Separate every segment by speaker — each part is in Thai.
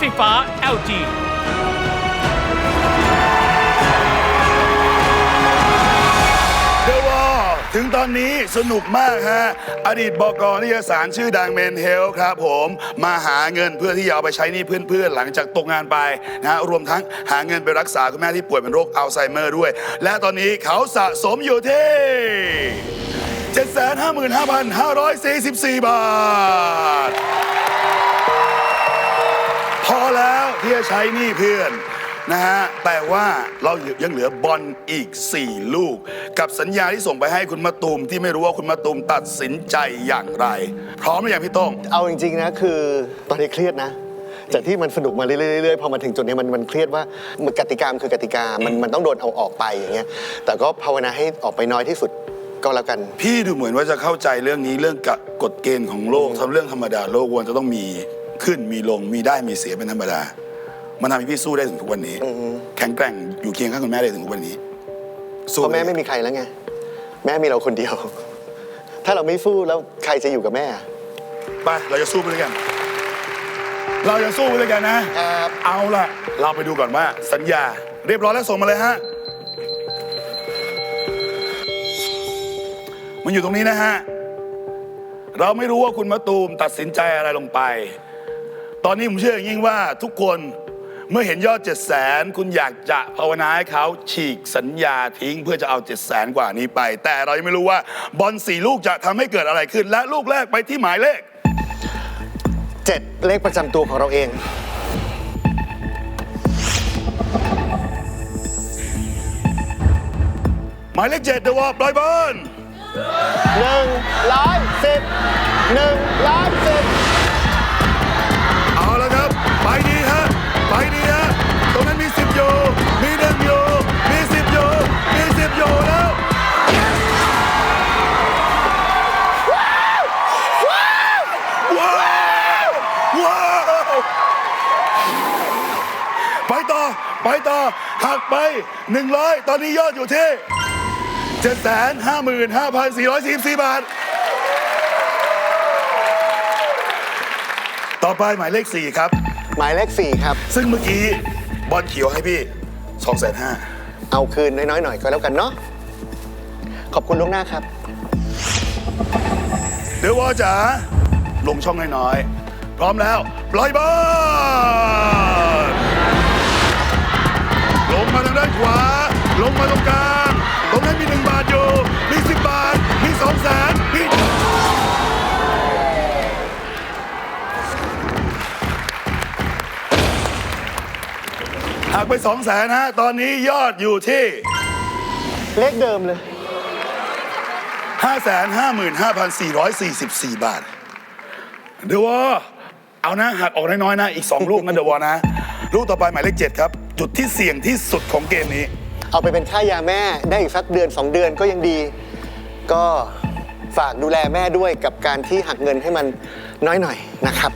Speaker 1: ไฟฟ้า LG
Speaker 2: เดวอถึงตอนนี้สนุกมากฮะ อดีตบกนิยสารชื่อดังเมนเฮลครับผม มาหาเงินเพื่อที่จะเอาไปใช้หนี้เพื่อนๆ หลังจากตกงานไปนะฮะรวมทั้งหาเงินไปรักษาคุณแม่ที่ป่วยเป็นโรคอัลไซเมอร์ด้วย และตอนนี้เขาสะสมอยู่ที่ 755,544 บาท อแล้วที่จะใช้หนี้เพื่อนนะฮะแต่ว่าเรายังเหลือบอลอีก 4 ลูก กับสัญญาที่ส่งไปให้คุณมาตูมที่ไม่รู้ว่าคุณมาตูมตัดสินใจอย่างไร พร้อมหรือยังพี่โต้ง
Speaker 3: เอาจริง ๆ นะ คือตอนนี้เครียดนะ จากที่มันสนุกมาเรื่อยๆพอมาถึงจุดนี้มันมันเครียดว่ามันกติกามันคือกติกามันมันต้องโดนเอาออกไปอย่างเงี้ยแต่ก็ภาวนาให้ออกไปน้อยที่สุดก็แล้วกัน
Speaker 2: พี่ดูเหมือนว่าจะเข้าใจเรื่องนี้เรื่องกะกฎเกณฑ์ของโลกทำเรื่องธรรมดาโลกวนจะต้องมี ขึ้นมีลงมีได้มีเสียเป็นธรรมดา มันทำให้พี่สู้ได้ถึงทุกวันนี้แข็งแกร่งอยู่เคียงข้างคุณแม่ได้ถึงทุกวันนี้
Speaker 3: เพราะแม่ไม่มีใครแล้วไง แม่มีเราคนเดียว ถ้าเราไม่สู้แล้วใครจะอยู่กับแม่อะ
Speaker 2: ไปเราจะสู้ไปด้วยกัน เราจะสู้ไปด้วยกันนะ
Speaker 3: ครับ
Speaker 2: เอาล่ะ เราไปดูก่อนว่า สัญญาเรียบร้อยแล้วส่งมาเลยฮะ มันอยู่ตรงนี้นะฮะ เราไม่รู้ว่าคุณมะตูมตัดสินใจอะไรลงไปต อนนี้ผมเชื่ออย่างยิ่งว่าทุกคนเมื่อเห็นยอด7 0 0 0 0คุณอยากจะภาวนาให้เขาฉีกสัญญาทิ้งเพื่อจะเอา7 0 0 0 0 0กว่านี้ไป แต่เรายังไม่รู้ว่าบอลสี่ลูกจะทำให้เกิดอะไรขึ้น และลูกแรกไปที่หมายเลข
Speaker 3: เจ็ดเลขประจำตัวของเราเอง
Speaker 2: หมายเลขเจ็ดเดอะวอลปล่อยบอล
Speaker 3: หนึ่งร้อยสิบหนึ่งร้อยสิบ
Speaker 2: ไปดีฮะตรงนั้นมีสิบอยู่ มีหนึ่งอยู่ มีสิบอยู่ มีสิบอยู่แล้วว้าวว้าวไปต่อ ไปต่อ หักไป 100 ตอนนี้ยอดอยู่ที่ 755,444 บาท ต่อไปหมายเลข 4 ครับ
Speaker 3: หมายเลขสี่ครับ
Speaker 2: ซึ่งเมื่อกี้บอลเขียวให้พี่2องแสนห้า
Speaker 3: เอาคืนน้อยๆหน่อยก็แล้วกันเนาะขอบคุณล่วงหน้าครับ
Speaker 2: เดี๋ยววอจ๋าลงช่องน้อยๆ พร้อมแล้ว ปล่อยบอลลงมาทางด้านขวา ลงมาตรงกลาง ตรงนั้นมีหนึ่งบาทอยู่มี ไปสองแสนฮะ ตอนนี้ยอดอยู่ที่
Speaker 3: เลขเดิมเลย
Speaker 2: 555,444บาท เดยววอเอานะหักออกน้อยๆนะ อีก2ลูกนะเดยววอนะ ลูกต่อไปหมายเลข7ครับ จุดที่เสี่ยงที่สุดของเกมนี้
Speaker 3: เอาไปเป็นค่ายาแม่ได้อีกสักเดือน 2 เดือนก็ยังดี ก็ฝากดูแลแม่ด้วยกับการที่หักเงินให้มันน้อยหน่อยนะครับ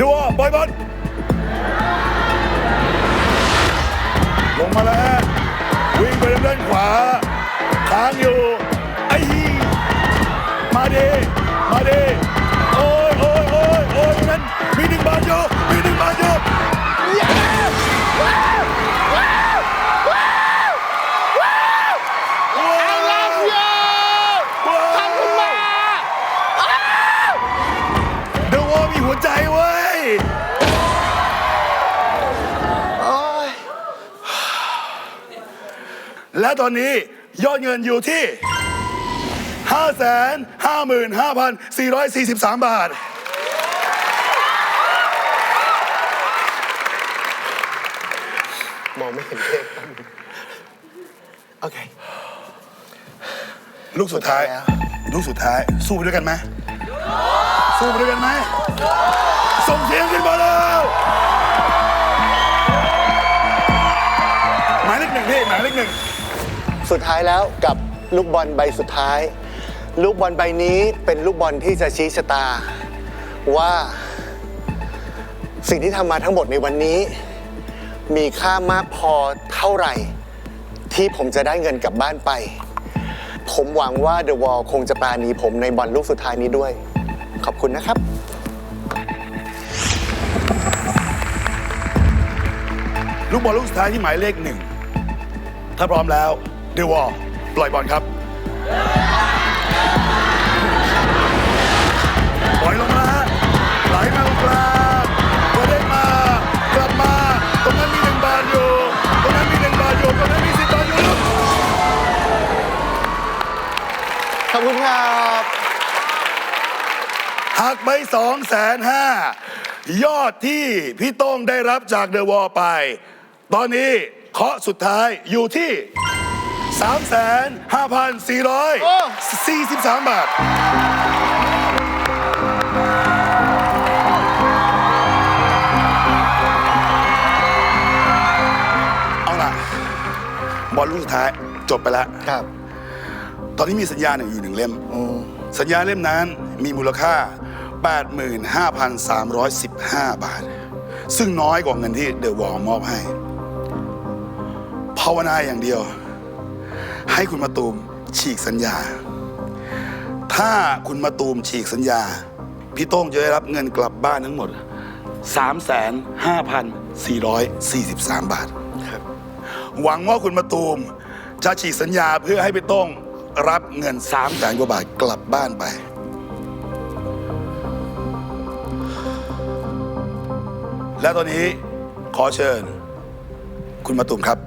Speaker 2: ดัววอบอยบอลลงมาแล้ว วิ่งไปด้านขวาค้างอยู่ และตอนนี้ยอดเงินอยู่ที่ 555,443 บาท
Speaker 3: มองไม่เห็นเลขโอเค
Speaker 2: ลูกสุดท้าย
Speaker 3: สุดท้ายแล้ว
Speaker 2: ลูกสุดท้าย สู้ไปด้วยกันไหม สู้ไปด้วยกันไหม ส่งเสียงขึ้นมาแล้วหมายเลขหนึ่งพี่หมายเลขหนึ่ง
Speaker 3: สุดท้ายแล้วกับลูกบอลใบสุดท้าย ลูกบอลใบนี้เป็นลูกบอลที่จะชี้ชะตา ว่า สิ่งที่ทำมาทั้งหมดในวันนี้ มีค่ามากพอเท่าไหร่ ที่ผมจะได้เงินกลับบ้านไป ผมหวังว่า The Wall คงจะปราณีผมในบอลลูกสุดท้ายนี้ด้วย ขอบคุณนะครับ
Speaker 2: ลูกบอลลูกสุดท้ายที่หมายเลขหนึ่ง ถ้าพร้อมแล้ว เดวอลปล่อยบอลครับ ปล่อยลงมาฮะไหลมาตรงกลางกระเด้งมากลับมา ตรงนั้นมีหนึ่งบาทอยู่ ตรงนั้นมีหนึ่งบาทอยู่ ตรงนั้นมีสิบบาทอยู่
Speaker 3: ขอบคุณครับ
Speaker 2: หักไปสองแสนห้ายอดที่พี่โต้งได้รับจากเดอะวอลไป ตอนนี้เคาะสุดท้ายอยู่ที่ 3 5 4
Speaker 3: โอ้
Speaker 2: 4 3 บาท เอาล่ะ บอลลูกสุดท้ายจบไปแล้ว
Speaker 3: ครับ
Speaker 2: ตอนนี้มีสัญญาหนึ่งอยู่หนึ่งเล่ม
Speaker 3: อืม
Speaker 2: สัญญาเล่มนั้นมีมูลค่า 85,315 บาท ซึ่งน้อยกว่าเงินที่เดอะวอลมอบให้ ภาวนาอย่างเดียว ให้คุณมาตูมฉีกสัญญา ถ้าคุณมาตูมฉีกสัญญา พี่โต้งจะได้รับเงินกลับบ้านทั้งหมด 35,443 บาท
Speaker 3: ครับ
Speaker 2: หวังว่าคุณมาตูมจะฉีกสัญญาเพื่อให้พี่โต้งรับเงิน3 0 0แสนกว่าบาทกลับบ้านไป และตอนนี้ขอเชิญ คุณมาตูมครับ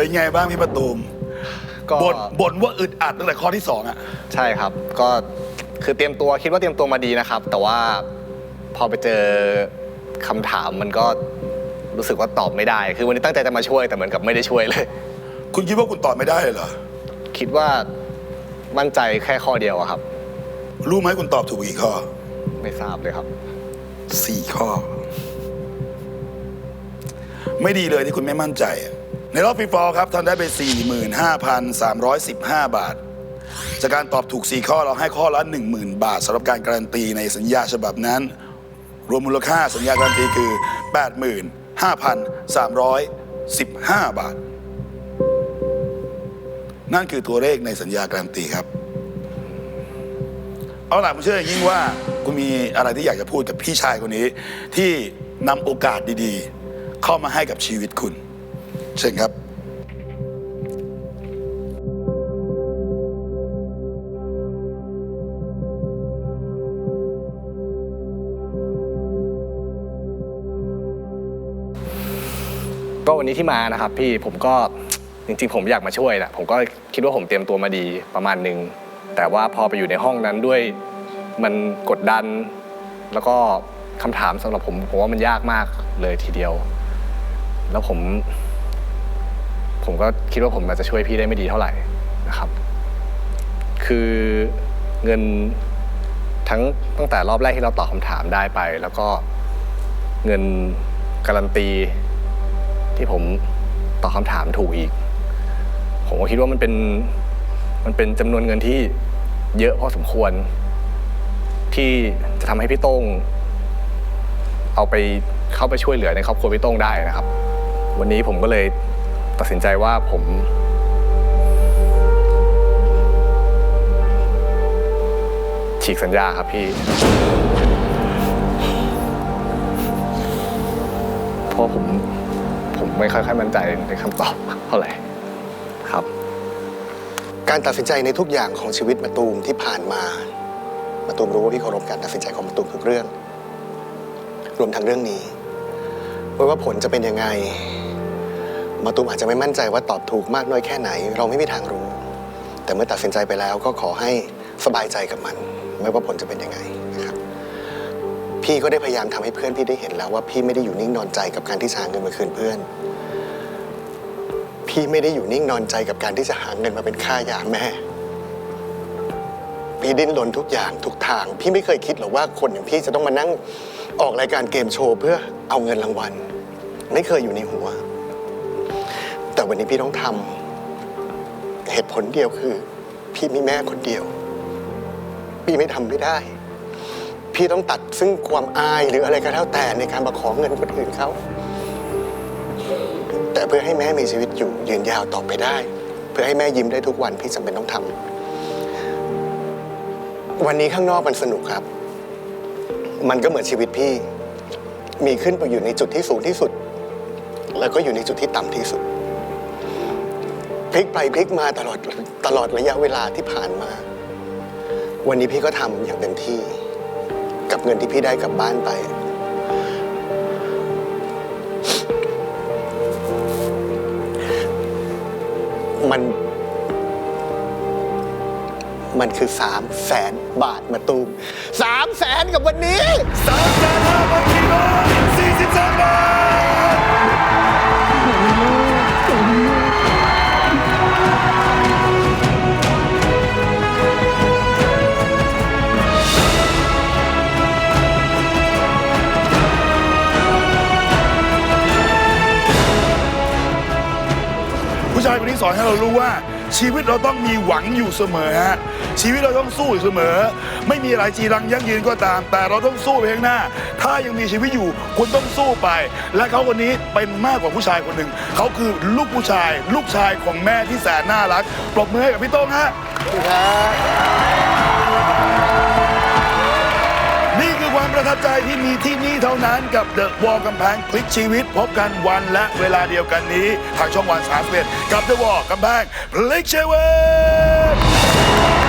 Speaker 2: เป็นไงบ้างพี่มาตูม
Speaker 1: ก็
Speaker 2: บ่นบ่นว่าอึดอัดตั้งแต่ข้อที่สองอะ
Speaker 1: ใช่ครับ ก็คือเตรียมตัวคิดว่าเตรียมตัวมาดีนะครับ แต่ว่าพอไปเจอคำถามมันก็รู้สึกว่าตอบไม่ได้ คือวันนี้ตั้งใจจะมาช่วยแต่เหมือนกับไม่ได้ช่วยเลย
Speaker 2: คุณคิดว่าคุณตอบไม่ได้เลยเหรอ
Speaker 1: คิดว่ามั่นใจแค่ข้อเดียวอะครับ
Speaker 2: รู้ไหมคุณตอบถูกกี่ข้อ
Speaker 1: ไม่ทราบเลยครับ
Speaker 2: สี่ข้อ ไม่ดีเลยที่คุณไม่มั่นใจอะ ในรอบฟรีฟอลครับท่านได้ไป 45,315 บาท จากการตอบถูก 4 ข้อเราให้ข้อละ 10,000 บาทสำหรับการการันตีในสัญญาฉบับนั้น รวมมูลค่าสัญญาการันตีคือ 85,315 บาท นั่นคือตัวเลขในสัญญาการันตีครับ เอาล่ะผมเชื่ออย่างยิ่งว่าคุณมีอะไรที่อยากจะพูดกับพี่ชายคนนี้ ที่นำโอกาสดีๆ เข้ามาให้กับชีวิตคุณ เชิญครับ
Speaker 1: ก็วันนี้ที่มานะครับพี่ผมก็จริงๆ ผมอยากมาช่วยแหละผมก็คิดว่าผมเตรียมตัวมาดีประมาณหนึ่งแต่ว่าพอไปอยู่ในห้องนั้นด้วยมันกดดัน แล้วก็คำถามสำหรับผมผมว่ามันยากมากเลยทีเดียว แล้วผม ผมก็คิดว่าผมอาจจะช่วยพี่ได้ไม่ดีเท่าไหร่นะครับ คือเงินทั้งตั้งแต่รอบแรกที่เราตอบคำถามได้ไป แล้วก็เงินการันตีที่ผมตอบคำถามถูกอีก ผมก็คิดว่ามันเป็นมันเป็นจำนวนเงินที่เยอะพอสมควร ที่จะทำให้พี่โต้งเอาไปเข้าไปช่วยเหลือในครอบครัวพี่โต้งได้นะครับ วันนี้ผมก็เลย ตัดสินใจว่าผม ฉีกสัญญาครับพี่ เพราะผม ผมไม่ค่อยๆมั่นใจในคำตอบเท่าไหร่ครับ
Speaker 3: การตัดสินใจในทุกอย่างของชีวิตมาตูมที่ผ่านมา มาตูมรู้ว่าพี่เคารพการตัดสินใจของมาตูมทุกเรื่อง รวมทั้งเรื่องนี้ไม่ว่าผลจะเป็นยังไง มาตูมอาจจะไม่มั่นใจว่าตอบถูกมากน้อยแค่ไหน เราไม่มีทางรู้ แต่เมื่อตัดสินใจไปแล้วก็ขอให้สบายใจกับมัน ไม่ว่าผลจะเป็นยังไงนะครับ พี่ก็ได้พยายามทำให้เพื่อนพี่ได้เห็นแล้วว่าพี่ไม่ได้อยู่นิ่งนอนใจกับการที่จะหาเงินมาคืนเพื่อน พี่ไม่ได้อยู่นิ่งนอนใจกับการที่จะหาเงินมาเป็นค่ายาแม่พี่ดิ้นรนทุกอย่างทุกทาง พี่ไม่เคยคิดหรอกว่าคนอย่างพี่จะต้องมานั่งออกรายการเกมโชว์เพื่อเอาเงินรางวัล ไม่เคยอยู่ในหัว วันนี้พี่ต้องทำเหตุผลเดียวคือ พี่มีแม่คนเดียว พี่ไม่ทำไม่ได้ พี่ต้องตัดซึ่งความอายหรืออะไรก็แล้วแต่ในการมาขอเงินคนอื่นเขาแต่เพื่อให้แม่มีชีวิตอยู่ยืนยาวต่อไปได้ เพื่อให้แม่ยิ้มได้ทุกวันพี่จำเป็นต้องทำวันนี้ข้างนอกมันสนุกครับ มันก็เหมือนชีวิตพี่ มีขึ้นไปอยู่ในจุดที่สูงที่สุด แล้วก็อยู่ในจุดที่ต่ำที่สุด พลิกไปพลิกมาตลอดตลอดระยะเวลาที่ผ่านมา วันนี้พี่ก็ทำอย่างเต็มที่ กับเงินที่พี่ได้กลับบ้านไป มัน มันคือสามแสนบาทมาตูมสามแสนกับวันนี้
Speaker 2: สามแสนห้าพันกิโลสี่สิบสามบาท เรารู้ว่าชีวิตเราต้องมีหวังอยู่เสมอฮะชีวิตเราต้องสู้อยู่เสมอ ไม่มีอะไรจีรังยั่งยืนก็ตาม แต่เราต้องสู้ไปข้างหน้า ถ้ายังมีชีวิตอยู่คุณต้องสู้ไป และเขาคนนี้เป็นมากกว่าผู้ชายคนหนึ่งเขาคือลูกผู้ชาย ลูกชายของแม่ที่แสนน่ารักปรบมือให้กับพี่โต้งฮะ ครับ คือความประทับใจที่มีที่นี่เท่านั้นกับเดอะวอลกำแพงพลิกชีวิต พบกันวันและเวลาเดียวกันนี้ ทางช่องวันสามสิบเอ็ดกับเดอะวอลกำแพงพลิกชีวิต